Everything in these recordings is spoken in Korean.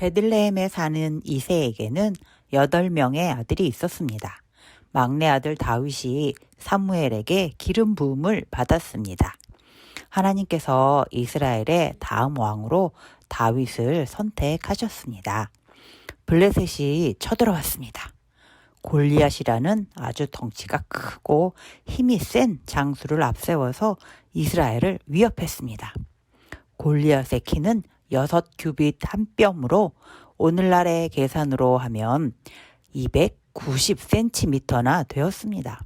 베들레헴에 사는 이세에게는 여덟 명의 아들이 있었습니다. 막내 아들 다윗이 사무엘에게 기름 부음을 받았습니다. 하나님께서 이스라엘의 다음 왕으로 다윗을 선택하셨습니다. 블레셋이 쳐들어왔습니다. 골리앗이라는 아주 덩치가 크고 힘이 센 장수를 앞세워서 이스라엘을 위협했습니다. 골리앗의 키는 6 규빗 한 뼘으로 오늘날의 계산으로 하면 290cm나 되었습니다.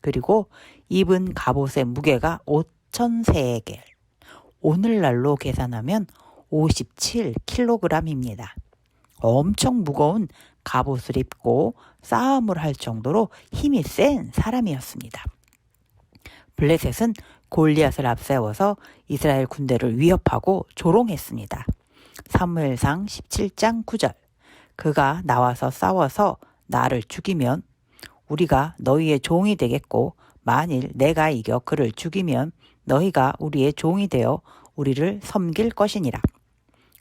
그리고 입은 갑옷의 무게가 5,000세겔. 오늘날로 계산하면 57kg입니다. 엄청 무거운 갑옷을 입고 싸움을 할 정도로 힘이 센 사람이었습니다. 블레셋은 골리앗을 앞세워서 이스라엘 군대를 위협하고 조롱했습니다. 사무엘상 17장 9절 그가 나와서 싸워서 나를 죽이면 우리가 너희의 종이 되겠고 만일 내가 이겨 그를 죽이면 너희가 우리의 종이 되어 우리를 섬길 것이니라.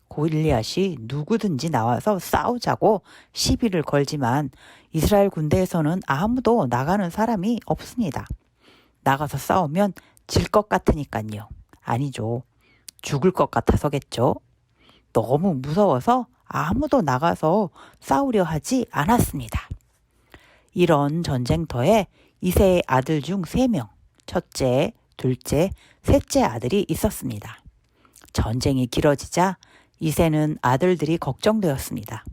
골리앗이 누구든지 나와서 싸우자고 시비를 걸지만 이스라엘 군대에서는 아무도 나가는 사람이 없습니다. 나가서 싸우면 질 것 같으니까요. 아니죠. 죽을 것 같아서겠죠. 너무 무서워서 아무도 나가서 싸우려 하지 않았습니다. 이런 전쟁터에 이세의 아들 중 3명, 첫째, 둘째, 셋째 아들이 있었습니다. 전쟁이 길어지자 이세는 아들들이 걱정되었습니다.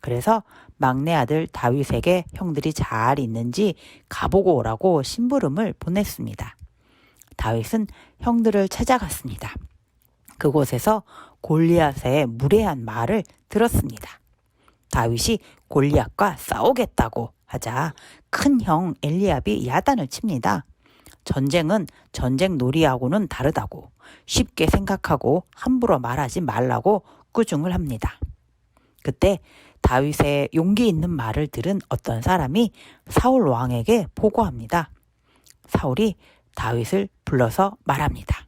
그래서 막내 아들 다윗에게 형들이 잘 있는지 가보고 오라고 심부름을 보냈습니다. 다윗은 형들을 찾아갔습니다. 그곳에서 골리앗의 무례한 말을 들었습니다. 다윗이 골리앗과 싸우겠다고 하자 큰 형 엘리압이 야단을 칩니다. 전쟁은 전쟁 놀이하고는 다르다고 쉽게 생각하고 함부로 말하지 말라고 꾸중을 합니다. 그때 다윗의 용기 있는 말을 들은 어떤 사람이 사울 왕에게 보고합니다. 사울이 다윗을 불러서 말합니다.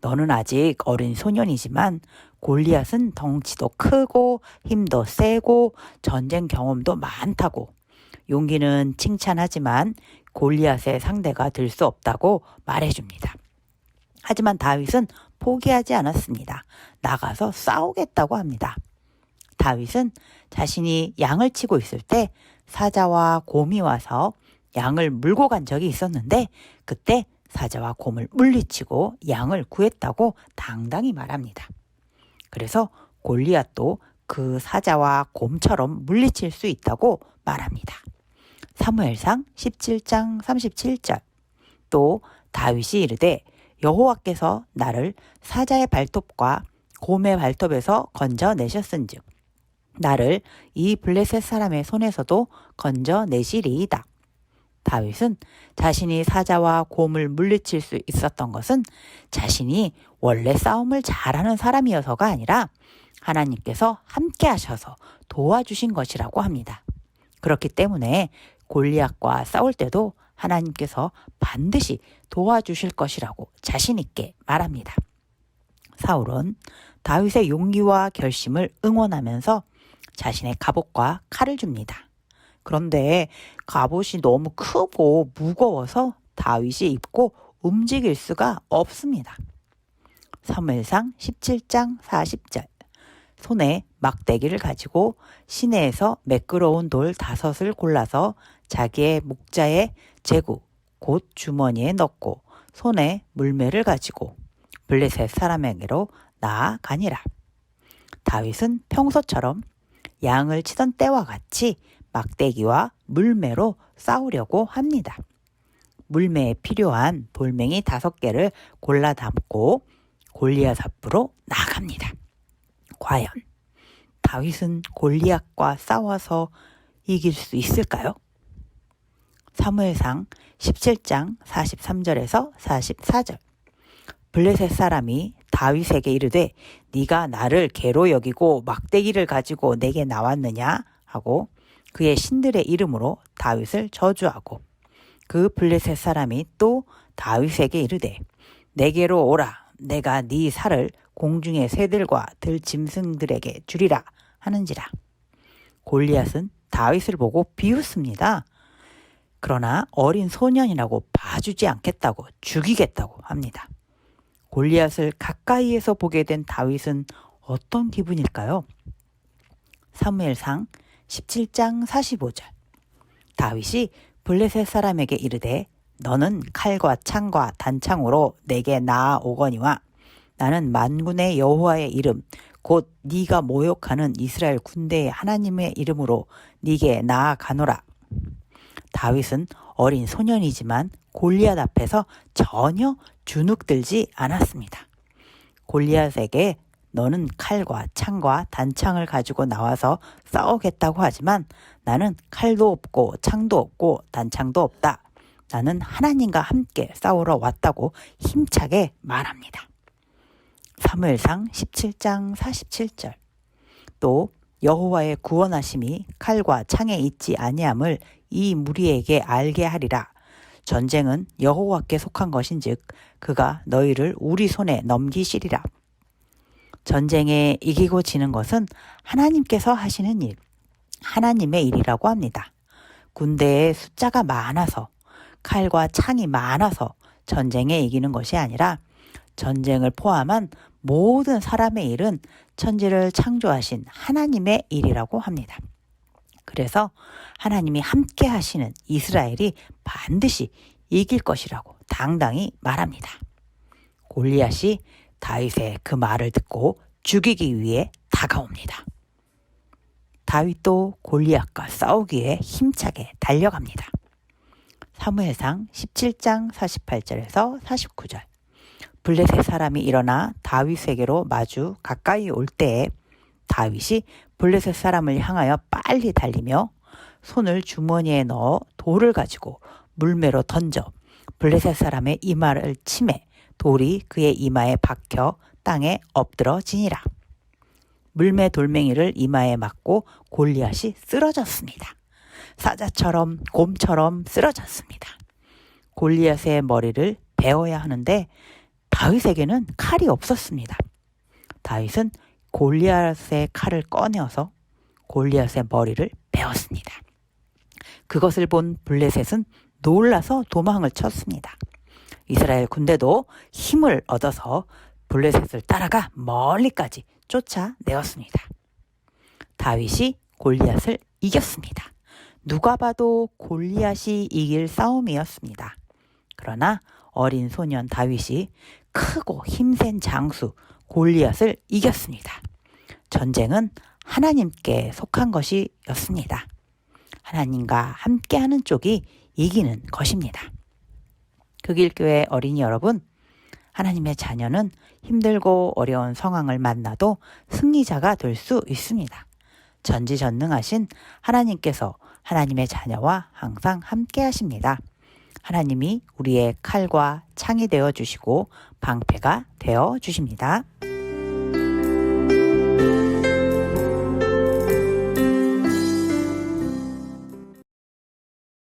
너는 아직 어린 소년이지만 골리앗은 덩치도 크고 힘도 세고 전쟁 경험도 많다고 용기는 칭찬하지만 골리앗의 상대가 될 수 없다고 말해줍니다. 하지만 다윗은 포기하지 않았습니다. 나가서 싸우겠다고 합니다. 다윗은 자신이 양을 치고 있을 때 사자와 곰이 와서 양을 물고 간 적이 있었는데 그때 사자와 곰을 물리치고 양을 구했다고 당당히 말합니다. 그래서 골리앗도 그 사자와 곰처럼 물리칠 수 있다고 말합니다. 사무엘상 17장 37절 또 다윗이 이르되 여호와께서 나를 사자의 발톱과 곰의 발톱에서 건져내셨은즉 나를 이 블레셋 사람의 손에서도 건져내시리이다. 다윗은 자신이 사자와 곰을 물리칠 수 있었던 것은 자신이 원래 싸움을 잘하는 사람이어서가 아니라 하나님께서 함께 하셔서 도와주신 것이라고 합니다. 그렇기 때문에 골리앗과 싸울 때도 하나님께서 반드시 도와주실 것이라고 자신있게 말합니다. 사울은 다윗의 용기와 결심을 응원하면서 자신의 갑옷과 칼을 줍니다. 그런데 갑옷이 너무 크고 무거워서 다윗이 입고 움직일 수가 없습니다. 사무엘상 17장 40절 손에 막대기를 가지고 시내에서 매끄러운 돌 다섯을 골라서 자기의 목자의 제구 곧 주머니에 넣고 손에 물매를 가지고 블레셋 사람에게로 나아가니라. 다윗은 평소처럼 양을 치던 때와 같이 막대기와 물매로 싸우려고 합니다. 물매에 필요한 돌멩이 다섯 개를 골라 담고 골리앗 앞으로 나갑니다. 과연 다윗은 골리앗과 싸워서 이길 수 있을까요? 사무엘상 17장 43절에서 44절 블레셋 사람이 다윗에게 이르되 네가 나를 개로 여기고 막대기를 가지고 내게 나왔느냐 하고 그의 신들의 이름으로 다윗을 저주하고 그 블레셋 사람이 또 다윗에게 이르되 내게로 오라 내가 네 살을 공중의 새들과 들짐승들에게 주리라 하는지라. 골리앗은 다윗을 보고 비웃습니다. 그러나 어린 소년이라고 봐주지 않겠다고 죽이겠다고 합니다. 골리앗을 가까이에서 보게 된 다윗은 어떤 기분일까요? 사무엘상 17장 45절 다윗이 블레셋 사람에게 이르되 너는 칼과 창과 단창으로 내게 나아오거니와 나는 만군의 여호와의 이름 곧 네가 모욕하는 이스라엘 군대의 하나님의 이름으로 네게 나아가노라. 다윗은 어린 소년이지만 골리앗 앞에서 전혀 주눅들지 않았습니다. 골리앗에게 너는 칼과 창과 단창을 가지고 나와서 싸우겠다고 하지만 나는 칼도 없고 창도 없고 단창도 없다. 나는 하나님과 함께 싸우러 왔다고 힘차게 말합니다. 사무엘상 17장 47절 또 여호와의 구원하심이 칼과 창에 있지 아니함을 이 무리에게 알게 하리라. 전쟁은 여호와께 속한 것인즉 그가 너희를 우리 손에 넘기시리라. 전쟁에 이기고 지는 것은 하나님께서 하시는 일, 하나님의 일이라고 합니다. 군대에 숫자가 많아서 칼과 창이 많아서 전쟁에 이기는 것이 아니라 전쟁을 포함한 모든 사람의 일은 천지를 창조하신 하나님의 일이라고 합니다. 그래서 하나님이 함께 하시는 이스라엘이 반드시 이길 것이라고 당당히 말합니다. 골리앗이 다윗의 그 말을 듣고 죽이기 위해 다가옵니다. 다윗도 골리앗과 싸우기에 힘차게 달려갑니다. 사무엘상 17장 48절에서 49절. 블레셋 사람이 일어나 다윗에게로 마주 가까이 올 때에 다윗이 블레셋 사람을 향하여 빨리 달리며 손을 주머니에 넣어 돌을 가지고 물매로 던져 블레셋 사람의 이마를 치매 돌이 그의 이마에 박혀 땅에 엎드러지니라. 물매 돌멩이를 이마에 맞고 골리앗이 쓰러졌습니다. 사자처럼 곰처럼 쓰러졌습니다. 골리앗의 머리를 베어야 하는데 다윗에게는 칼이 없었습니다. 다윗은 골리앗의 칼을 꺼내어서 골리앗의 머리를 베었습니다. 그것을 본 블레셋은 놀라서 도망을 쳤습니다. 이스라엘 군대도 힘을 얻어서 블레셋을 따라가 멀리까지 쫓아내었습니다. 다윗이 골리앗을 이겼습니다. 누가 봐도 골리앗이 이길 싸움이었습니다. 그러나 어린 소년 다윗이 크고 힘센 장수 골리앗을 이겼습니다. 전쟁은 하나님께 속한 것이었습니다. 하나님과 함께하는 쪽이 이기는 것입니다. 극일교회 어린이 여러분, 하나님의 자녀는 힘들고 어려운 상황을 만나도 승리자가 될 수 있습니다. 전지전능하신 하나님께서 하나님의 자녀와 항상 함께 하십니다. 하나님이 우리의 칼과 창이 되어 주시고 방패가 되어 주십니다.